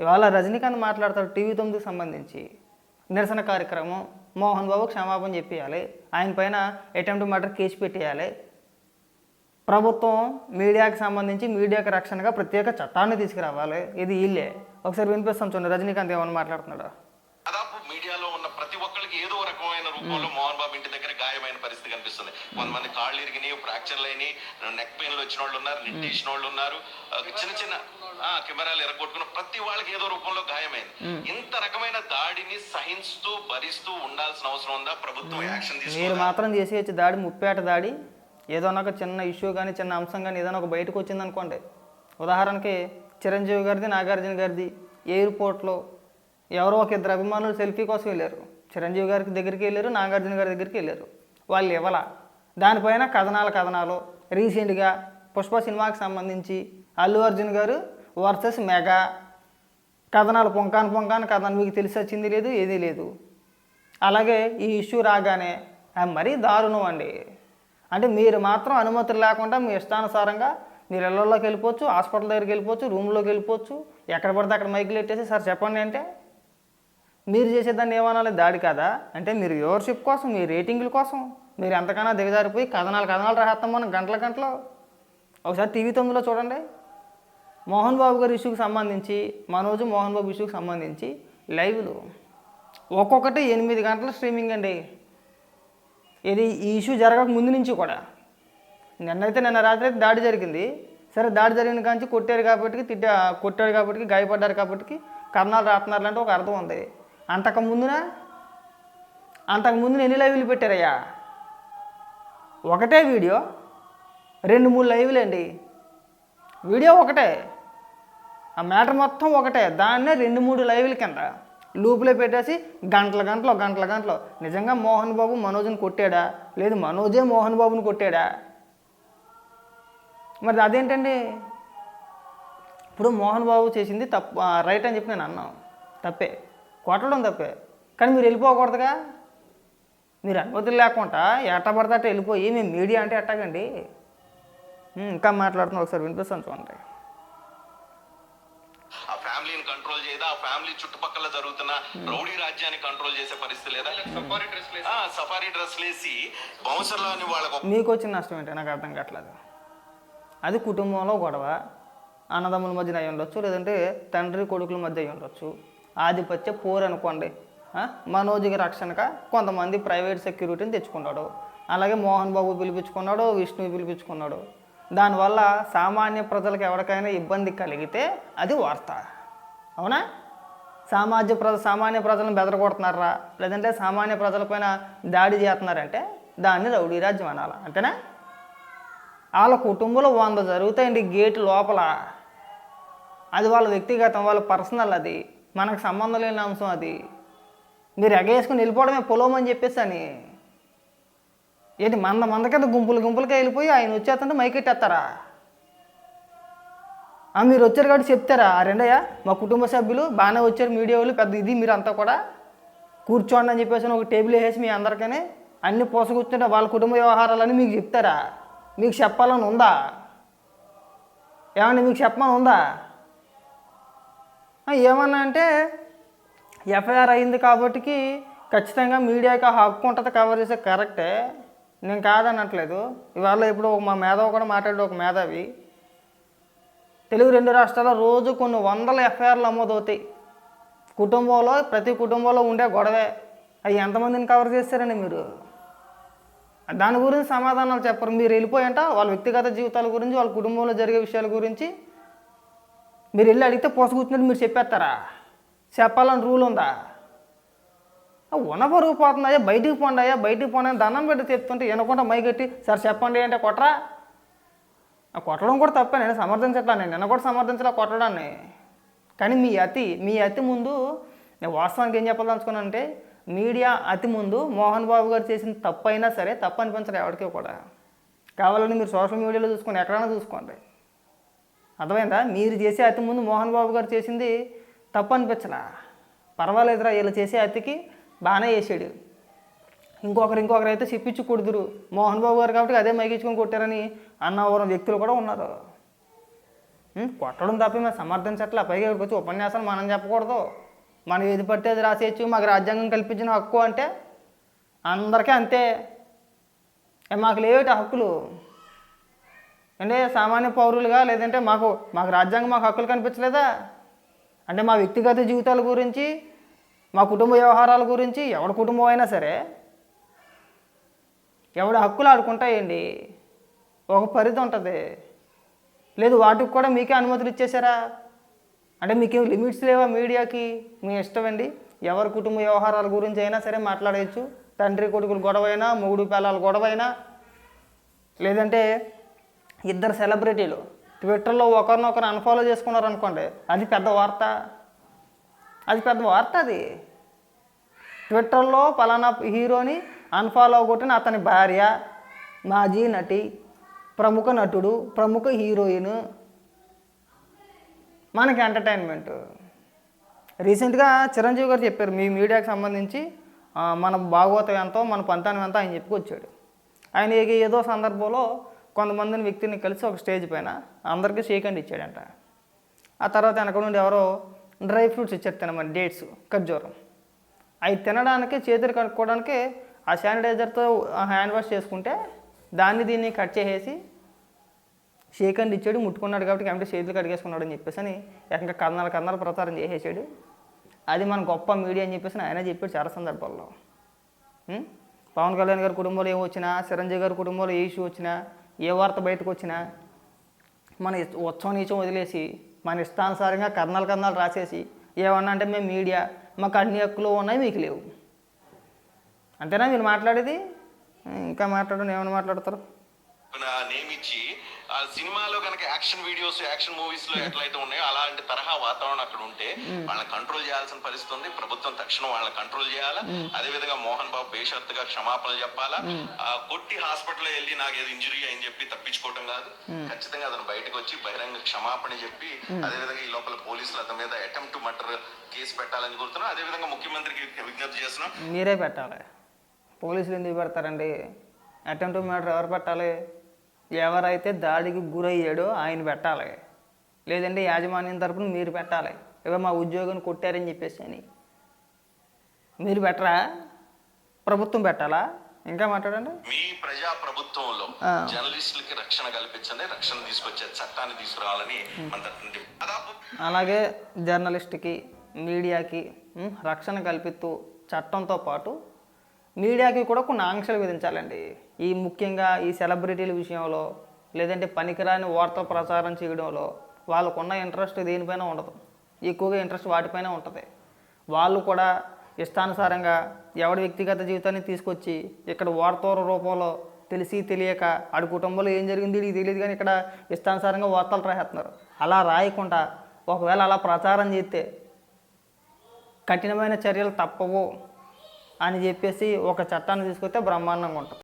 ఇవాళ రజనీకాంత్ మాట్లాడతాడు టీవీ తొమ్మిదికి సంబంధించి. నిరసన కార్యక్రమం. మోహన్ బాబు క్షమాపణ చెప్పేయాలి. ఆయన పైన అటెంప్ట్ మర్డర్ కేసు పెట్టేయాలి. ప్రభుత్వం మీడియాకి సంబంధించి మీడియాకి రక్షణగా ప్రత్యేక చట్టాన్ని తీసుకురావాలి. ఇది వీళ్ళే. ఒకసారి వినిపిస్తాం చూడండి. రజనీకాంత్ ఏమని మాట్లాడుతున్నాడు? దాదాపు మీడియాలో ఉన్న ప్రతి ఒక్కరికి ఏదో రకమైన రూపంలో మోహన్ బాబు ఇంటి దగ్గర గాయమైన పరిస్థితి కనిపిస్తుంది. కొంతమంది కాళ్ళు ఇరిగినాయి ఫ్రాక్చర్లు అయినాయి నెక్ పెయిన్లు వచ్చిన వాళ్ళు ఉన్నారు నిట్టేసిన వాళ్ళు ఉన్నారు. చిన్న చిన్న ఆ, కెమెరాలు ఎరగొట్టుకున్న ప్రతి వాళ్ళకి ఏదో రూపంలో గాయమైంది. ఇంత రకమైన దాడిని సహించుతూ భరిస్తూ ఉండాల్సిన అవసరం ఉందా? ప్రభుత్వం యాక్షన్ మీరు మాత్రం చేసేయచ్చు దాడి ముప్పేట దాడి. ఏదైనా ఒక చిన్న ఇష్యూ కానీ చిన్న అంశం కానీ ఏదైనా ఒక బయటకు వచ్చింది అనుకోండి. ఉదాహరణకి చిరంజీవి గారిది నాగార్జున గారిది ఎయిర్పోర్ట్లో ఎవరో ఒక ఇద్దరు అభిమానులు సెల్ఫీ కోసం వెళ్ళారు. చిరంజీవి గారికి దగ్గరికి వెళ్ళారు నాగార్జున గారి దగ్గరికి వెళ్ళారు. వాళ్ళు ఇవ్వాల. దానిపైన కథనాలు కథనాలు. రీసెంట్గా పుష్ప సినిమాకి సంబంధించి అల్లు అర్జున్ గారు వర్సెస్ మెగా. కథనాలు పొంకాను పొంకాను కథనాలు మీకు తెలిసి వచ్చింది లేదు ఏదీ లేదు. అలాగే ఈ ఇష్యూ రాగానే ఆ మరీ దారుణం అండి. అంటే మీరు మాత్రం అనుమతులు లేకుండా మీ ఇష్టానుసారంగా మీరు ఇళ్ళల్లోకి వెళ్ళిపోవచ్చు హాస్పిటల్ దగ్గరికి వెళ్ళిపోవచ్చు రూమ్లోకి వెళ్ళిపోవచ్చు ఎక్కడ పడితే అక్కడ మైకులు పెట్టేసి సార్ చెప్పండి అంటే మీరు చేసేదాన్ని ఏమనాలి? దాడి కాదా? అంటే మీరు వ్యూవర్షిప్ కోసం మీ రేటింగ్ల కోసం మీరు ఎంతకైనా దిగజారిపోయి కథనాలు కథనాలు రాస్తాం మనం గంటల గంటలో. ఒకసారి టీవీ తొమ్మిదిలో చూడండి. మోహన్ బాబు గారి ఇష్యూకి సంబంధించి మనోజు మోహన్ బాబు ఇష్యూకి సంబంధించి లైవ్లు. ఒక్కొక్కటి ఎనిమిది గంటల స్ట్రీమింగ్ అండి. ఇది ఈ ఇష్యూ జరగక ముందు నుంచి కూడా. నిన్నైతే నిన్న రాత్రి అయితే దాడి జరిగింది. సరే దాడి జరిగిన కాంచి కొట్టారు కాబట్టి తిట్టా కొట్టారు కాబట్టి గాయపడ్డారు కాబట్టి కర్ణాలు రాస్తున్నారు అంటే ఒక అర్థం ఉంది. అంతకు ముందున అంతకు ముందున ఎన్ని లైవ్లు పెట్టారయ్యా? ఒకటే వీడియో? రెండు మూడు లైవ్లు అండి. వీడియో ఒకటే. ఆ మ్యాటర్ మొత్తం ఒకటే. దాన్నే రెండు మూడు లైవ్ల కింద లూపులో పెట్టేసి గంటల గంటలు గంటల గంటలు. నిజంగా మోహన్ బాబు మనోజ్ని కొట్టాడా? లేదు మనోజే మోహన్ బాబుని కొట్టాడా? మరి అదేంటండి? ఇప్పుడు మోహన్ బాబు చేసింది తప్పు. ఆ, రైట్ అని చెప్పి నేను అన్నాను. తప్పే. కొట్టడం తప్పే. కానీ మీరు వెళ్ళిపోకూడదుగా? మీరు అనుమతులు లేకుండా ఎట్ట పడితే అట్ట వెళ్ళిపోయి మేము మీడియా అంటే ఎట్టాగండి ఇంకా మాట్లాడుతున్నా ఒకసారి వినిపిస్తాను చూడండి. ఆ ఫ్యామిలీని కంట్రోల్ చేయదా? ఆ ఫ్యామిలీ చుట్టుపక్కల జరుగుతున్న రౌడీ రాజ్యాన్ని కంట్రోల్ చేసే పరిస్థితి లేదా? సఫారీ డ్రెస్ సఫారీ డ్రెస్ లేసి బౌన్సర్లని వాళ్ళకు మీకు వచ్చిన నష్టం ఏంటి నాకు అర్థం కావట్లేదు. అది కుటుంబంలో గొడవ అన్నదమ్ముల మధ్యన అయి ఉండొచ్చు లేదంటే తండ్రి కొడుకుల మధ్య అయి ఉండొచ్చు ఆధిపత్య పోరు అనుకోండి. మనోజికి మనోజ్కి రక్షణగా కొంతమంది ప్రైవేట్ సెక్యూరిటీని తెచ్చుకున్నాడు. అలాగే మోహన్ బాబు పిలిపించుకున్నాడు విష్ణు పిలిపించుకున్నాడు. దానివల్ల సామాన్య ప్రజలకు ఎవరికైనా ఇబ్బంది కలిగితే అది వార్త. అవునా? సామాజ్య ప్రజ సామాన్య ప్రజలను బెదరగొడుతున్నారా? లేదంటే సామాన్య ప్రజలపైన దాడి చేస్తున్నారంటే దాన్ని రౌడీ రాజ్యం అనాలి? అంతేనా? వాళ్ళ కుటుంబంలో వంద జరుగుతాయండి గేటు లోపల. అది వాళ్ళ వ్యక్తిగతం వాళ్ళ పర్సనల్ అది. మనకు సంబంధం లేని అంశం అది. మీరు ఎగేసుకుని వెళ్ళిపోవడమే పొలం అని చెప్పేసి అని. ఏంటి మంద మంద కింద గుంపులు గుంపులకి వెళ్ళిపోయి ఆయన వచ్చేస్తుంటే మైకెట్టేస్తారా ఆ, మీరు వచ్చారు కాబట్టి చెప్తారా? ఆ రెండయ్య మా కుటుంబ సభ్యులు బాగానే వచ్చారు మీడియా వాళ్ళు పెద్ద ఇది మీరు అంతా కూడా. కూర్చోండి అని చెప్పేసి ఒక టేబుల్ వేసి మీ అందరికనే అన్ని పోసకూర్చుంటే వాళ్ళ కుటుంబ వ్యవహారాలని మీకు చెప్తారా? మీకు చెప్పాలని ఉందా? ఏమండి మీకు చెప్పమని ఉందా? ఏమన్నా అంటే ఎఫ్ఐఆర్ అయింది కాబట్టి ఖచ్చితంగా మీడియాకి ఆ హక్కు ఉంటుంది కవర్ చేసే కరెక్టే. నేను కాదనట్లేదు. ఇవాళ ఇప్పుడు ఒక మా మేధావి కూడా మాట్లాడే ఒక మేధావి. తెలుగు రెండు రాష్ట్రాల్లో రోజు కొన్ని వందల ఎఫ్ఐఆర్లు నమోదవుతాయి. కుటుంబంలో ప్రతి కుటుంబంలో ఉండే గొడవే. అవి ఎంతమందిని కవర్ చేస్తారండి మీరు? దాని గురించి సమాధానాలు చెప్పరు. మీరు వెళ్ళిపోయంట వాళ్ళ వ్యక్తిగత జీవితాల గురించి వాళ్ళ కుటుంబంలో జరిగే విషయాల గురించి మీరు వెళ్ళి అడిగితే పోసకూర్చున్నట్టు మీరు చెప్పేస్తారా? చెప్పాలని రూల్ ఉందా? ఆ ఉన్న పోతుందయ్యా బయటికి పోండాయా బయటికి పోండి దండం పెట్టి చెప్తుంటే వినకుండా మైగట్టి సార్ చెప్పండి అంటే కొట్టరా? ఆ కొట్టడం కూడా తప్పే నేను సమర్థించట్లా నేను నిన్న కూడా సమర్థించలే కొట్టడాన్ని. కానీ మీ అతి మీ అతి ముందు నేను వాస్తవానికి ఏం చెప్పదలుచుకున్నానంటే మీడియా అతి ముందు మోహన్ బాబు గారు చేసిన తప్పు అయినా సరే తప్పు అనిపించరు ఎవరికీ కూడా. కావాలని మీరు సోషల్ మీడియాలో చూసుకోండి ఎక్కడైనా చూసుకోండి. అర్థమైందా? మీరు చేసే అతి ముందు మోహన్ బాబు గారు చేసింది తప్పు అనిపించలా. పర్వాలేదురా వీళ్ళు చేసే అతికి బాగానే చేసాడు. ఇంకొకరు ఇంకొకరు అయితే చెప్పించి కొడుతురు. మోహన్ బాబు గారు కాబట్టి అదే మైకించుకొని కొట్టారని అన్నవరం వ్యక్తులు కూడా ఉన్నారు. కొట్టడం తప్ప మేము సమర్థించట్లే. పైగా ఇక్కడికి వచ్చి ఉపన్యాసాలు మనం చెప్పకూడదు. మనం ఏది పడితే అది రాసేయచ్చు. మాకు రాజ్యాంగం కల్పించిన హక్కు అంటే అందరికీ అంతే. మాకు లేవేటి హక్కులు. అంటే సామాన్య పౌరులుగా లేదంటే మాకు మాకు రాజ్యాంగం మాకు హక్కులు కనిపించలేదా? అంటే మా వ్యక్తిగత జీవితాల గురించి మా కుటుంబ వ్యవహారాల గురించి ఎవరి కుటుంబం అయినా సరే ఎవడ హక్కులు ఆడుకుంటాయండి? ఒక పరిధి ఉంటుంది. లేదు వాటికి కూడా మీకే అనుమతులు ఇచ్చేసారా అంటే మీకేం లిమిట్స్ లేవా మీడియాకి? మీ ఇష్టం అండి? ఎవరి కుటుంబ వ్యవహారాల గురించి అయినా సరే మాట్లాడవచ్చు తండ్రి కొడుకులు గొడవ అయినా మూడు పిల్లల గొడవ అయినా లేదంటే ఇద్దరు సెలబ్రిటీలు ట్విట్టర్లో ఒకరినొకరు అన్ఫాలో చేసుకున్నారు అనుకోండి అది పెద్ద వార్త. అది పెద్ద వార్త అది. ట్విట్టర్లో పలానా హీరోని అన్ఫాలో కొట్టిన అతని భార్య మాజీ నటి ప్రముఖ నటుడు ప్రముఖ హీరోయిన్. మనకి ఎంటర్టైన్మెంట్ రీసెంట్గా చిరంజీవి గారు చెప్పారు మీ మీడియాకి సంబంధించి మన భాగవతం ఎంతో మన పంతానం ఎంతో ఆయన చెప్పుకొచ్చాడు ఆయన ఏదో సందర్భంలో కొంతమందిని వ్యక్తిని కలిసి ఒక స్టేజ్ పైన అందరికీ షేక్ హ్యాండ్ ఇచ్చాడంట. ఆ తర్వాత వెనక నుండి ఎవరో డ్రై ఫ్రూట్స్ ఇచ్చారు తినమని డేట్స్ ఖర్జూరం అవి తినడానికి చేతులు కడుక్కోవడానికి ఆ శానిటైజర్తో హ్యాండ్ వాష్ చేసుకుంటే దాన్ని దీన్ని కట్ చేసేసి షేక్ హ్యాండ్ ఇచ్చాడు ముట్టుకున్నాడు కాబట్టి కాబట్టి చేతులు కడిగేసుకున్నాడు అని చెప్పేసి అని ఏకంగా కన్నాల కన్నాల ప్రచారం చేసేసాడు. అది మన గొప్ప మీడియా అని చెప్పేసి ఆయన చెప్పాడు చాలా సందర్భాల్లో. పవన్ కళ్యాణ్ గారి కుటుంబంలో ఏం వచ్చినా చిరంజీవి గారి కుటుంబంలో ఏ ఇష్యూ వచ్చినా ఏ వార్త బయటకు వచ్చినా మన ఉత్సవం నీచం వదిలేసి మన ఇష్టానుసారంగా కర్ణాలు కర్ణాలు రాసేసి ఏమన్నా అంటే మేము మీడియా మాకు అన్ని హక్కులు ఉన్నాయి మీకు లేవు. అంతేనా మీరు మాట్లాడేది? ఇంకా మాట్లాడండి ఏమైనా మాట్లాడతారు? నేమిచ్చి ఆ సినిమాలో కనుక యాక్షన్ వీడియోస్ యాక్షన్ మూవీస్లో ఎట్లయితే ఉన్నాయో అలాంటి తరహా వాతావరణం అక్కడ ఉంటే వాళ్ళని కంట్రోల్ చేయాల్సిన పరిస్థితి ఉంది. ప్రభుత్వం తక్షణం వాళ్ళని కంట్రోల్ చేయాలా? అదే విధంగా మోహన్ బాబు బేషరత్తుగా క్షమాపణలు చెప్పాలా? ఆ కొట్టి హాస్పిటల్ వెళ్ళి నాకు ఏదో ఇంజురీ అని చెప్పి తప్పించుకోవటం కాదు. ఖచ్చితంగా అతను బయటకు వచ్చి బహిరంగ క్షమాపణ చెప్పి అదే విధంగా ఈ లోపల పోలీసులు అతని మీద అటెంప్ట్ టు మర్డర్ కేసు పెట్టాలని కోరుతున్నాం అదే విధంగా ముఖ్యమంత్రికి విజ్ఞప్తి చేస్తున్నాం. మీరే పెట్టాలి. పోలీసులు ఎందుకు పెడతారండి? అటెంప్ట్ మ్యాటర్ ఎవరు పెట్టాలి? ఎవరైతే దాడికి గురయ్యాడో ఆయన పెట్టాలి. లేదంటే యాజమాన్యం తరపున మీరు పెట్టాలి. ఇక మా ఉద్యోగిని కొట్టారని చెప్పేసి అని. మీరు పెట్టరా? ప్రభుత్వం పెట్టాలా? ఇంకా మాట్లాడండి. మీ ప్రజా ప్రభుత్వంలో. జర్నలిస్టులకి రక్షణ కల్పించండి రక్షణ తీసుకొచ్చే చట్టాన్ని తీసుకురావాలని అలాగే జర్నలిస్ట్కి మీడియాకి రక్షణ కల్పిస్తూ చట్టంతో పాటు మీడియాకి కూడా కొన్ని ఆంక్షలు విధించాలండి. ఈ ముఖ్యంగా ఈ సెలబ్రిటీల విషయంలో లేదంటే పనికిరాని వార్తలు ప్రచారం చేయడంలో వాళ్ళకున్న ఇంట్రెస్ట్ దేనిపైన ఉండదు. ఎక్కువగా ఇంట్రెస్ట్ వాటిపైన ఉంటుంది. వాళ్ళు కూడా ఇష్టానుసారంగా ఎవడి వ్యక్తిగత జీవితాన్ని తీసుకొచ్చి ఇక్కడ వార్తల రూపంలో తెలిసి తెలియక ఆడి కుటుంబంలో ఏం జరిగింది ఇది తెలియదు కానీ ఇక్కడ ఇష్టానుసారంగా వార్తలు రాసేస్తున్నారు అలా రాయకుండా ఒకవేళ అలా ప్రచారం చేస్తే కఠినమైన చర్యలు తప్పవు. అని చెప్పేసి ఒక చట్టాన్ని తీసుకొస్తే బ్రహ్మాండంగా ఉంటుంది.